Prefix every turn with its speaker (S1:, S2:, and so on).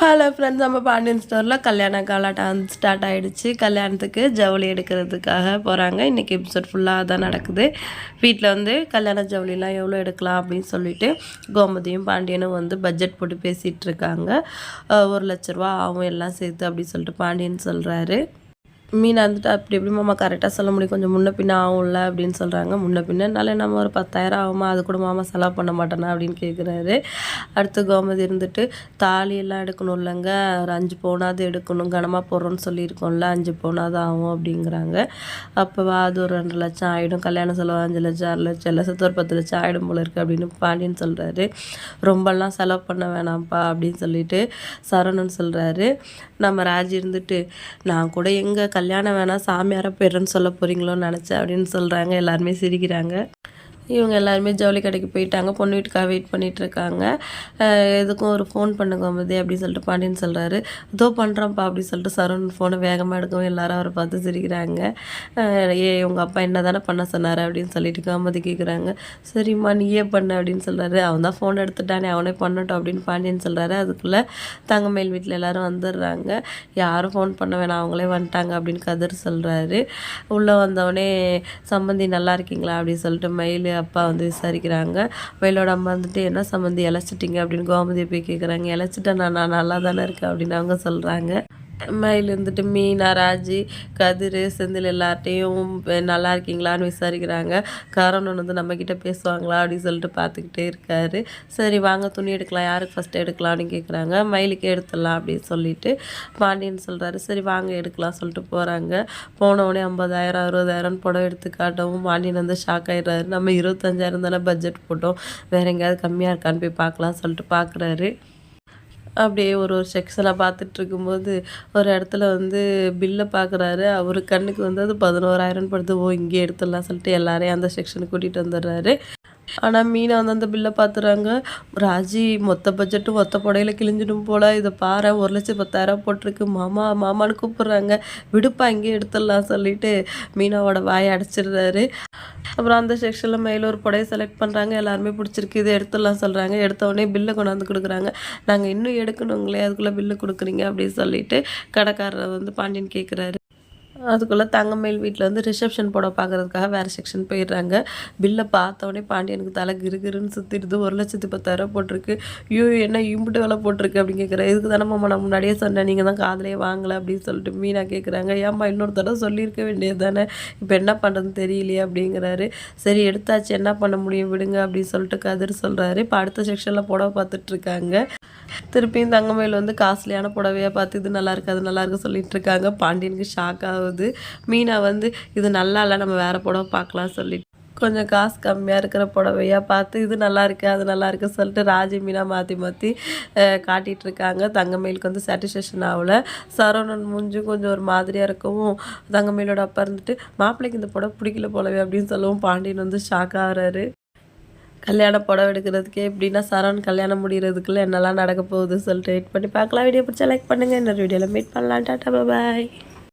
S1: Hello friends நம்ம பாண்டியன் ஸ்டோரில் கல்யாண காலாட்டம் ஸ்டார்ட் ஆகிடுச்சு கல்யாணத்துக்கு ஜவுளி எடுக்கிறதுக்காக போகிறாங்க இன்றைக்கி எபிசோட் ஃபுல்லாக தான் நடக்குது. வீட்டில் வந்து கல்யாண ஜவுளிலாம் எவ்வளோ எடுக்கலாம் அப்படின்னு சொல்லிட்டு கோமதியும் பாண்டியனும் வந்து பட்ஜெட் போட்டு பேசிகிட்டு இருக்காங்க. ஒரு லட்ச ரூபா ஆகும் எல்லாம் சேர்த்து அப்படின்னு சொல்லிட்டு பாண்டியன் சொல்கிறாரு மீன் வந்துட்டு அப்படி எப்படி மாமா கரெக்டாக சொல்ல முடியும். கொஞ்சம் முன்ன பின்ன ஆகும்ல அப்படின்னு சொல்கிறாங்க முன்ன பின்னனால நம்ம ஒரு பத்தாயிரம் ஆகுமா? அது கூட மாமா செலவு பண்ண மாட்டேனா அப்படின்னு கேட்குறாரு அடுத்து கோமதி இருந்துட்டு தாலியெல்லாம் எடுக்கணும் இல்லைங்க. ஒரு அஞ்சு பவுனாவது எடுக்கணும். கனமாக போடுறோன்னு சொல்லியிருக்கோம்ல அஞ்சு பவுனாவது ஆகும் அப்படிங்கிறாங்க. அப்போ அது ஒரு ரெண்டு லட்சம் ஆகிடும் கல்யாண செலவு அஞ்சு லட்சம் ஆறு லட்சம் லட்சத்து ஒரு பத்து லட்சம் ஆகிடும் போல இருக்குது அப்படின்னு பாண்டியன் சொல்கிறாரு ரொம்பலாம் செலவு பண்ண வேணாம்ப்பா அப்படின்னு சொல்லிட்டு சரணுன்னு சொல்கிறாரு நம்ம ராஜி இருந்துட்டு நான் கூட எங்கள் கல்யாணம் வேணாம் சாமியாராக போயிடுறேன்னு சொல்ல போகிறீங்களோன்னு நினச்சேன் அப்படின்னு சொல்கிறாங்க எல்லாருமே சிரிக்கிறாங்க. இவங்க எல்லாருமே ஜவுளி கடைக்கு போயிட்டாங்க. பொண்ணு வீட்டுக்காக வெயிட் பண்ணிகிட்டு இருக்காங்க எதுக்கும் ஒரு ஃபோன் பண்ணுங்க கோமதி அப்படின்னு சொல்லிட்டு பாண்டியன் சொல்கிறாரு இதோ பண்ணுறோம்ப்பா அப்படின்னு சொல்லிட்டு சரண் ஃபோனை வேகமாக எடுக்கவும் எல்லாரும் அவரை பார்த்து சிரிக்கிறாங்க. ஏ உங்கள் அப்பா என்ன தானே பண்ண சொன்னார் அப்படின்னு சொல்லிட்டு காமதி கேட்குறாங்க சரிம்மா நீயே பண்ண அப்படின்னு சொல்கிறாரு அவன் தான் ஃபோன் எடுத்துட்டானே அவனே பண்ணட்டும் அப்படின்னு பாண்டியன் சொல்கிறாரு அதுக்குள்ளே தங்கமேல் வீட்டில் எல்லோரும் வந்துடுறாங்க. யாரும் ஃபோன் பண்ண வேணாம் அவங்களே வந்துட்டாங்க அப்படின்னு கதிர் சொல்கிறாரு உள்ளே வந்தவொடனே சம்பந்தி நல்லா இருக்கீங்களா? அப்படின்னு சொல்லிட்டு மயில் அப்பா வந்து விசாரிக்கிறாங்க. வயலோட அம்மா வந்துட்டு என்ன சம்மந்தி இழைச்சிட்டிங்க அப்படின்னு கோமதியை போய் கேட்குறாங்க இழைச்சிட்டேன் நான் நான் நல்லா தானே இருக்கேன் அப்படின்னு அவங்க சொல்கிறாங்க மயில் இருந்துட்டு மீனா ராஜி கதிர் செந்தில் எல்லார்ட்டையும் நல்லா இருக்கீங்களான்னு விசாரிக்கிறாங்க. கரணன் வந்து நம்மக்கிட்ட பேசுவாங்களா? அப்படின்னு சொல்லிட்டு பார்த்துக்கிட்டே இருக்காரு. சரி வாங்க துணி எடுக்கலாம். யாருக்கு ஃபஸ்ட்டு எடுக்கலாம்னு கேட்குறாங்க மயிலுக்கு எடுத்துடலாம் அப்படின்னு சொல்லிட்டு பாண்டியன் சொல்கிறாரு சரி வாங்க எடுக்கலாம் சொல்லிட்டு போகிறாங்க போனவுடனே ஐம்பதாயிரம் அறுபதாயிரம்னு புடவை எடுத்து காட்டவும் பாண்டியன் வந்து ஷாக் ஆகிடுறாரு நம்ம இருபத்தஞ்சாயிரம் தானே பட்ஜெட் போட்டோம். வேறு எங்கேயாவது கம்மியாக இருக்கான்னு போய் பார்க்கலாம் சொல்லிட்டு பார்க்குறாரு. அப்படியே ஒரு ஒரு செக்ஷனாக பார்த்துட்டு இருக்கும்போது ஒரு இடத்துல வந்து பில்லை பார்க்குறாரு. அவர் கண்ணுக்கு வந்து அது பதினோராயிரம் படுத்து ஓ இங்கே எடுத்துடலாம் சொல்லிட்டு எல்லாரையும் அந்த செக்ஷனுக்கு கூட்டிகிட்டு வந்துடுறாரு. ஆனால் மீனா வந்து அந்த பில்லை பார்த்துறாங்க ராஜி மொத்த பட்ஜெட்டு மொத்த புடையில கிழிஞ்சிடும் போல். இதை பாரு ஒரு லட்சம் பத்தாயிரம் போட்டிருக்கு. மாமா மாமான்னு கூப்பிட்றாங்க. விடுப்பா இங்கேயே எடுத்துடலாம் சொல்லிட்டு மீனாவோட வாயை அடைச்சிடுறாரு. அப்புறம் அந்த செக்ஷனில் மேலே ஒரு புடையை செலக்ட் பண்ணுறாங்க எல்லாருமே பிடிச்சிருக்கு. இதை எடுத்துடலாம் சொல்கிறாங்க எடுத்தவொடனே பில்லை கொண்டாந்து கொடுக்குறாங்க. நாங்கள் இன்னும் எடுக்கணுங்களே அதுக்குள்ளே பில்லு கொடுக்குறீங்க அப்படின்னு சொல்லிட்டு கடைக்காரரை வந்து பாண்டியன் கேட்குறாரு அதுக்குள்ளே தங்கமேல் வீட்டில் வந்து ரிசப்ஷன் போட பார்க்குறதுக்காக வேறு செக்ஷன் போயிடுறாங்க. பில்லை பார்த்தோடனே பாண்டியனுக்கு தலை கிருகிருன்னு சுற்றிடுது ஒரு லட்சத்து பத்தாயிரம் போட்டிருக்கு. ஐயோ என்ன இம்புட்டு வேலை போட்டிருக்கு அப்படின்னு கேட்குறேன் இதுக்கு தானே மாமா நான் முன்னாடியே சொன்னேன் நீங்கள் தான் காதலே வாங்கலை அப்படின்னு சொல்லிட்டு மீனா கேட்குறாங்க ஏம்மா இன்னொரு தடவை சொல்லியிருக்க வேண்டியது தானே? இப்போ என்ன பண்ணுறதுன்னு தெரியலையே அப்படிங்கிறாரு. சரி எடுத்தாச்சு. என்ன பண்ண முடியும்? விடுங்க அப்படின்னு சொல்லிட்டு கதிர் சொல்கிறாரு இப்போ அடுத்த செக்ஷனில் போட பார்த்துட்ருக்காங்க திருப்பியும் தங்கமயில் வந்து காஸ்ட்லியான புடவையாக பார்த்து இது நல்லா இருக்கு அது நல்லா இருக்கு சொல்லிட்டு இருக்காங்க. பாண்டியனுக்கு ஷாக் ஆகுது. மீனா வந்து இது நல்லா இல்லை நம்ம வேறு புடவை பார்க்கலாம் சொல்லிட்டு கொஞ்சம் காசு கம்மியாக இருக்கிற புடவையாக பார்த்து இது நல்லா இருக்குது அது நல்லா இருக்குது சொல்லிட்டு ராஜி மீனா மாற்றி மாற்றி காட்டிகிட்டு இருக்காங்க. தங்கமயிலுக்கு வந்து சாட்டிஸ்ஃபேக்ஷன் ஆகலை. சரவணன் மூஞ்சும் கொஞ்சம் ஒரு மாதிரியாக இருக்கவும் தங்கமயிலோட அப்பா இருந்துட்டு மாப்பிள்ளைக்கு இந்த புடவை பிடிக்கல போலவே அப்படின்னு சொல்லவும் பாண்டியன் வந்து ஷாக் ஆகிறாரு. கல்யாண புடவை எடுக்கிறதுக்கே எப்படின்னா சரவண் கல்யாணம் முடிகிறதுக்குள்ளே என்னெல்லாம் நடக்க போகுது சொல்லிட்டு வெயிட் பண்ணி பார்க்கலாம். வீடியோ பிடிச்சா லைக் பண்ணுங்கள் இன்னொரு வீடியோவில் மீட் பண்ணலாம். டாட்டா பாய்